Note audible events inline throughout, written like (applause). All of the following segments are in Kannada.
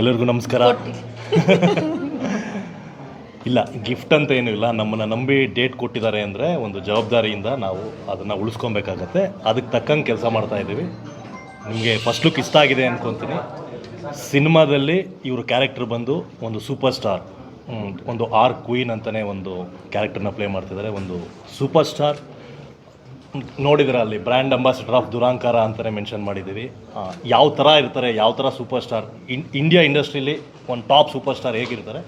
ಎಲ್ಲರಿಗೂ ನಮಸ್ಕಾರ. (laughs) ಇಲ್ಲ ಗಿಫ್ಟ್ ಅಂತ ಏನೂ ಇಲ್ಲ. ನಮ್ಮನ್ನು ನಂಬಿ ಡೇಟ್ ಕೊಟ್ಟಿದ್ದಾರೆ ಅಂದರೆ ಒಂದು ಜವಾಬ್ದಾರಿಯಿಂದ ನಾವು ಅದನ್ನು ಉಳಿಸ್ಕೊಬೇಕಾಗತ್ತೆ. ಅದಕ್ಕೆ ತಕ್ಕಂಗೆ ಕೆಲಸ ಮಾಡ್ತಾ ಇದ್ದೀವಿ. ನಿಮಗೆ ಫಸ್ಟ್ ಲುಕ್ ಇಷ್ಟ ಆಗಿದೆ ಅಂದ್ಕೊತೀನಿ ಸಿನಿಮಾದಲ್ಲಿ ಇವರು ಕ್ಯಾರೆಕ್ಟರ್ ಬಂದು ಒಂದು ಸೂಪರ್ ಸ್ಟಾರ್ ಒಂದು ಆರ್ ಕ್ವೀನ್ ಅಂತಲೇ ಒಂದು ಕ್ಯಾರೆಕ್ಟರ್ನ ಪ್ಲೇ ಮಾಡ್ತಿದ್ದಾರೆ. ಒಂದು ಸೂಪರ್ ಸ್ಟಾರ್ ನೋಡಿದ್ರೆ ಅಲ್ಲಿ? ಬ್ರ್ಯಾಂಡ್ ಅಂಬಾಸಿಡರ್ ಆಫ್ ದುರಾಂಕಾರ ಅಂತಲೇ ಮೆನ್ಷನ್ ಮಾಡಿದ್ದೀವಿ ಯಾವ ಥರ ಇರ್ತಾರೆ, ಯಾವ ಥರ ಸೂಪರ್ ಸ್ಟಾರ್ ಇನ್ ಇಂಡಿಯಾ ಇಂಡಸ್ಟ್ರೀಲಿ ಒಂದು ಟಾಪ್ ಸೂಪರ್ ಸ್ಟಾರ್ ಹೇಗಿರ್ತಾರೆ,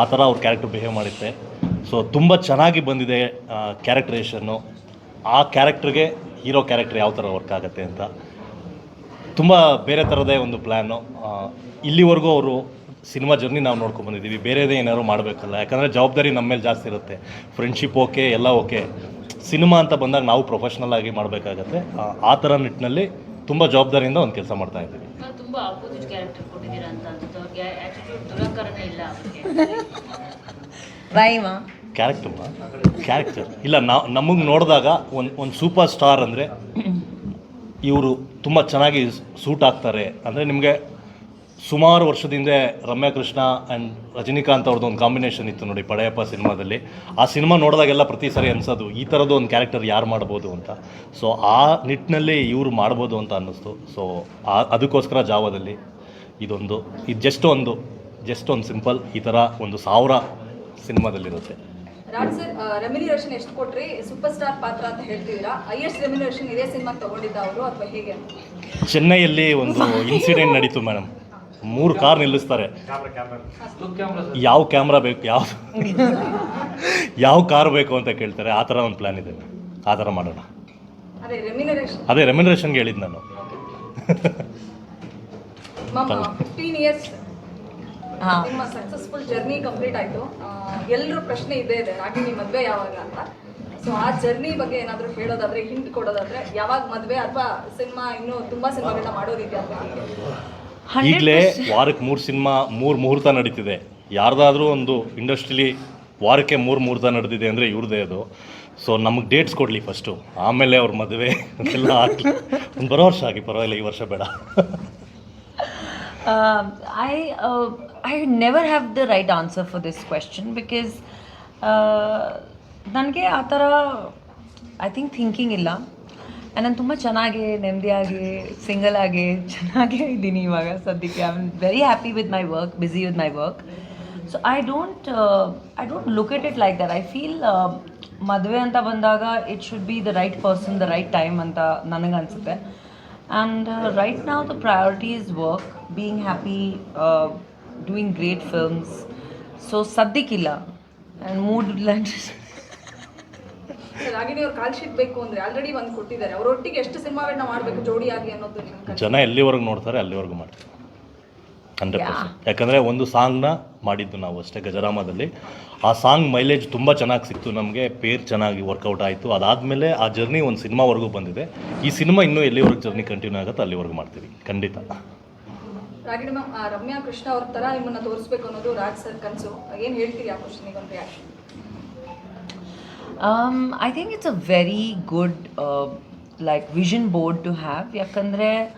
ಆ ಥರ ಅವ್ರ ಕ್ಯಾರೆಕ್ಟರ್ ಬಿಹೇವ್ ಮಾಡುತ್ತೆ. ಸೊ ತುಂಬ ಚೆನ್ನಾಗಿ ಬಂದಿದೆ ಕ್ಯಾರೆಕ್ಟರೇಷನ್ನು ಆ ಕ್ಯಾರೆಕ್ಟ್ರಿಗೆ ಹೀರೋ ಕ್ಯಾರೆಕ್ಟರ್ ಯಾವ ಥರ ವರ್ಕ್ ಆಗುತ್ತೆ ಅಂತ. ತುಂಬ ಬೇರೆ ಥರದೇ ಒಂದು ಪ್ಲ್ಯಾನು ಇಲ್ಲಿವರೆಗೂ ಅವರು ಸಿನಿಮಾ ಜರ್ನಿ ನಾವು ನೋಡ್ಕೊಂಡು ಬಂದಿದ್ದೀವಿ. ಬೇರೆದೇ ಏನಾದ್ರು ಮಾಡಬೇಕಲ್ಲ. ಯಾಕಂದರೆ ಜವಾಬ್ದಾರಿ ನಮ್ಮ ಮೇಲೆ ಜಾಸ್ತಿ ಇರುತ್ತೆ. ಫ್ರೆಂಡ್ಶಿಪ್ ಓಕೆ ಎಲ್ಲ ಓಕೆ ಸಿನಿಮಾ ಅಂತ ಬಂದಾಗ ನಾವು ಪ್ರೊಫೆಷ್ನಲ್ ಆಗಿ ಮಾಡಬೇಕಾಗತ್ತೆ. ಆ ಥರ ನಿಟ್ಟಿನಲ್ಲಿ ತುಂಬ ಜವಾಬ್ದಾರಿಯಿಂದ ಒಂದು ಕೆಲಸ ಮಾಡ್ತಾ ಇದ್ದೀವಿ. ಕ್ಯಾರೆಕ್ಟರ್ ಕ್ಯಾರೆಕ್ಟರ್ ಇಲ್ಲ ನಾವು ನಮಗೆ ನೋಡಿದಾಗ ಒಂದು ಒಂದು ಸೂಪರ್ ಸ್ಟಾರ್ ಅಂದರೆ ಇವರು ತುಂಬ ಚೆನ್ನಾಗಿ ಸೂಟ್ ಆಗ್ತಾರೆ. ಅಂದರೆ ನಿಮಗೆ ಸುಮಾರು ವರ್ಷದಿಂದ ರಮ್ಯಾ ಕೃಷ್ಣ ಆ್ಯಂಡ್ ರಜನಿಕಾಂತ್ ಅವ್ರದ್ದು ಒಂದು ಕಾಂಬಿನೇಷನ್ ಇತ್ತು ನೋಡಿ ಪಡೆಯಪ್ಪ ಸಿನಿಮಾದಲ್ಲಿ. ಆ ಸಿನಿಮಾ ನೋಡಿದಾಗೆಲ್ಲ ಪ್ರತಿ ಸರಿ ಅನಿಸೋದು ಈ ಥರದ್ದು ಒಂದು ಕ್ಯಾರೆಕ್ಟರ್ ಯಾರು ಮಾಡ್ಬೋದು ಅಂತ. ಸೊ ಆ ನಿಟ್ಟಿನಲ್ಲಿ ಇವರು ಮಾಡ್ಬೋದು ಅಂತ ಅನ್ನಿಸ್ತು. ಸೊ ಆ ಅದಕ್ಕೋಸ್ಕರ ಜಾವದಲ್ಲಿ ಇದೊಂದು ಇದು ಜಸ್ಟ್ ಒಂದು ಜಸ್ಟ್ ಒಂದು ಸಿಂಪಲ್ ಈ ಥರ ಒಂದು ಸಾವಿರ ಸಿನಿಮಾದಲ್ಲಿರುತ್ತೆ. ರಾಜ್ ಸರ್ ರೆಮ್ಯುನರೇಷನ್ ಎಷ್ಟು ಕೊಟ್ರಿ? ಸೂಪರ್ ಸ್ಟಾರ್ ಪಾತ್ರ ಅಂತ ಹೇಳ್ತಿದ್ದೀರಾ ಹೈಯೆಸ್ಟ್ ರೆಮ್ಯುನರೇಷನ್ ಇದೇ ಸಿನಿಮಾ ತಗೊಂಡಿದ್ದ ಅವರು ಅಥವಾ ಹೇಗೆ? ಚೆನ್ನೈಯಲ್ಲಿ ಒಂದು ಇನ್ಸಿಡೆಂಟ್ ನಡೀತು ಮೇಡಮ್ ಮೂರು ಕಾರ್ ನಿಲ್ಲಿಸ್ತಾರೆ. ಯಾವ ಕ್ಯಾಮ್ರಾ ಬೇಕು ಯಾವ ಯಾವ ಕಾರ್ ಬೇಕು ಅಂತ ಕೇಳ್ತಾರೆ. ಆ ಥರ ಒಂದು ಪ್ಲ್ಯಾನ್ ಇದೆ. ಆ ಥರ ಮಾಡೋಣ. ಅದೇ ರೆಮ್ಯುನರೇಷನ್ ಅದೇ ರೆಮ್ಯುನರೇಷನ್ಗೆ ಹೇಳಿದ್ದು ನಾನು. ಮ್ಯಾಮ್ ಫಿಫ್ಟೀನ್ ಇಯರ್ಸ್ ಹಾಂ. ನಿಮ್ಮ ಸಕ್ಸಸ್ಫುಲ್ ಜರ್ನಿ ಕಂಪ್ಲೀಟ್ ಆಯಿತು. ಎಲ್ಲರೂ ಪ್ರಶ್ನೆ ಇದೆ ಇದೆ. ರಾಗಿಣಿ ಮದುವೆ ಯಾವಾಗ ಅಂತ. ಸೊ ಆ ಜರ್ನಿ ಬಗ್ಗೆ ಏನಾದರೂ ಹೇಳೋದಾದ್ರೆ ಹಿಂದ್ ಕೊಡೋದಾದ್ರೆ ಯಾವಾಗ ಮದುವೆ ಅಥವಾ ಸಿನಿಮಾ ಇನ್ನೂ ತುಂಬಾ ಸಿನಿಮಾಗಳನ್ನ ಮಾಡೋದಿದೆಯಾ ಅಂತ. ಈಗಲೇ ವಾರಕ್ಕೆ ಮೂರು ಸಿನಿಮಾ ಮೂರು ಮುಹೂರ್ತ ನಡೀತಿದೆ. ಯಾರ್ದಾದ್ರೂ ಒಂದು ಇಂಡಸ್ಟ್ರಿಲಿ ವಾರಕ್ಕೆ ಮೂರು ಮುಹೂರ್ತ ನಡೆದಿದೆ ಅಂದರೆ ಇವ್ರದೇ ಅದು. ಸೊ ನಮಗೆ ಡೇಟ್ಸ್ ಕೊಡಲಿ ಫಸ್ಟು ಆಮೇಲೆ ಅವ್ರ ಮದುವೆ ಎಲ್ಲ ಆಗಲಿ. ಒಂದು ಬರೋ ವರ್ಷ ಆಗಿ ಪರವಾಗಿಲ್ಲ ಈ ವರ್ಷ ಬೇಡ. I I never have the right answer for this question because ನನಗೆ ಆ ಥರ ಐ ಥಿಂಕ್ ಥಿಂಕಿಂಗ್ ಇಲ್ಲ. And ನಾನು ತುಂಬ ಚೆನ್ನಾಗಿ ನೆಮ್ಮದಿಯಾಗಿ ಸಿಂಗಲ್ ಆಗಿ ಚೆನ್ನಾಗೇ ಇದ್ದೀನಿ ಇವಾಗ ಸದ್ಯಕ್ಕೆ. I am very happy with my work busy with my work so I don't I don't look at it like that I feel ಮದುವೆ ಅಂತ ಬಂದಾಗ it should be the right person the right time ಅಂತ ನನಗನ್ಸುತ್ತೆ ಅನಿಸುತ್ತೆ. And right now, priority is work being happy doing great films so ಸದ್ಯಕ್ಕಿಲ್ಲ and mood Ragini ಅವ್ರ ಕಾಲ್ ಶೀಟ್ ಬೇಕು ಅಂದ್ರೆ ಆಲ್ರೆಡಿ ಒಂದು ಕೊಟ್ಟಿದ್ದಾರೆ. ಅವರೊಟ್ಟಿಗೆ ಎಷ್ಟು ಸಿನಿಮಾಗಳನ್ನ ಮಾಡಬೇಕು ಜೋಡಿಯಾಗಿ ಅನ್ನೋದು ಜನ ಎಲ್ಲಿವರೆಗೂ ನೋಡ್ತಾರೆ ಅಲ್ಲಿವರೆಗೂ ಮಾಡ್ತೀವಿ ಹಂಡ್ರೆಡ್ ಪರ್ಸೆಂಟ್. ಯಾಕಂದರೆ ಒಂದು ಸಾಂಗ್ನ ಮಾಡಿದ್ದು ನಾವು ಅಷ್ಟೇ ಗಜರಾಮದಲ್ಲಿ. ಆ ಸಾಂಗ್ ಮೈಲೇಜ್ ತುಂಬ ಚೆನ್ನಾಗಿ ಸಿಕ್ತು ನಮಗೆ ಪೇರ್ ಚೆನ್ನಾಗಿ ವರ್ಕೌಟ್ ಆಯಿತು. ಅದಾದಮೇಲೆ ಆ ಜರ್ನಿ ಒಂದು ಸಿನಿಮಾವರೆಗೂ ಬಂದಿದೆ. ಈ ಸಿನಿಮಾ ಇನ್ನೂ ಎಲ್ಲಿವರೆಗೂ ಜರ್ನಿ ಕಂಟಿನ್ಯೂ ಆಗುತ್ತೆ ಅಲ್ಲಿವರೆಗೂ ಮಾಡ್ತೀವಿ. ಖಂಡಿತ. ರಾಗಿಣಿ ಮ್ಯಾಮ್ ರಮ್ಯಾ ಕೃಷ್ಣ ಅವ್ರ ತರ ನಿಮ್ಮನ್ನ ತೋರಿಸ್ಬೇಕು ಅನ್ನೋದು ರಾಜ್ ಸರ್ ಕನಸು. ಏನು ಹೇಳ್ತೀರಿ ಆ ಕ್ವಶನಿಗೆ ಒಂದು reaction um, I think it's a very good uh, like vision board to have. Yakandre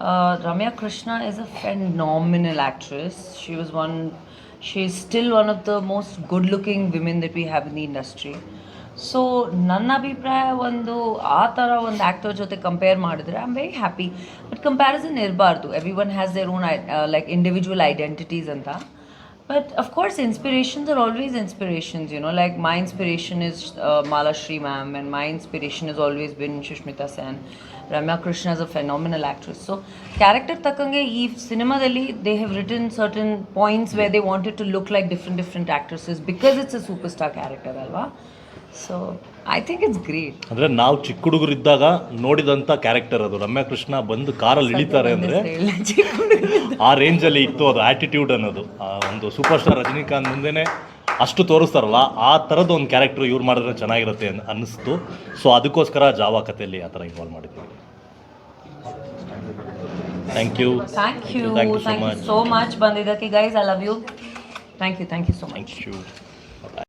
uh, Ramya Krishna is a phenomenal actress. She was one. She is still one of the most good-looking women that we have in the industry. So ನನ್ನ ಅಭಿಪ್ರಾಯ ಒಂದು ಆ ಥರ ಒಂದು ಆ್ಯಕ್ಟರ್ ಜೊತೆ ಕಂಪೇರ್ ಮಾಡಿದ್ರೆ I am very happy but comparison ಇರಬಾರ್ದು every one has their own like individual identities ಅಂತ But of course, inspirations are always inspirations, you know. Like my inspiration is uh, Mala Shri ma'am, and my inspiration has always been Shushmita Sen. Ramya Krishna is a phenomenal actress. So, character takange ee cinemadalli they have written certain points where they wanted to look like different different actresses because it's a superstar character, alva. So, I think it's great ಅಂದ್ರೆ ನಾವು ಚಿಕ್ಕ ಹುಡುಗರು ಇದ್ದಾಗ ನೋಡಿದಂತ ಕ್ಯಾರೆಕ್ಟರ್ ಅದು. ರಮ್ಯಾ ಕೃಷ್ಣ ಬಂದು ಕಾರಲ್ಲಿ ಇಳಿತಾರೆ ಅಂದ್ರೆ ಆ ರೇಂಜ್ ಅಲ್ಲಿ ಇತ್ತು ಅದು ಆಟಿಟ್ಯೂಡ್ ಅನ್ನೋದು. ಆ ಒಂದು ಸೂಪರ್ ಸ್ಟಾರ್ ರಜನಿಕಾಂತ್ ಮುಂದೆನೇ ಅಷ್ಟು ತೋರಿಸ್ತಾರಲ್ಲ ಆ ಥರದ ಒಂದು ಕ್ಯಾರೆಕ್ಟರ್ ಇವ್ರು ಮಾಡಿದ್ರೆ ಚೆನ್ನಾಗಿರುತ್ತೆ ಅನ್ ಅನ್ನಿಸ್ತು. ಸೊ ಅದಕ್ಕೋಸ್ಕರ ಜಾವ ಕಥೆಯಲ್ಲಿ ಆ ಥರ ಇನ್ವಾಲ್ವ್ ಮಾಡಿದ್ವಿ. Thank you thank you thank you so much ಬಂದಿದ್ದಕ್ಕೆ guys I love you thank you thank you so much so thank you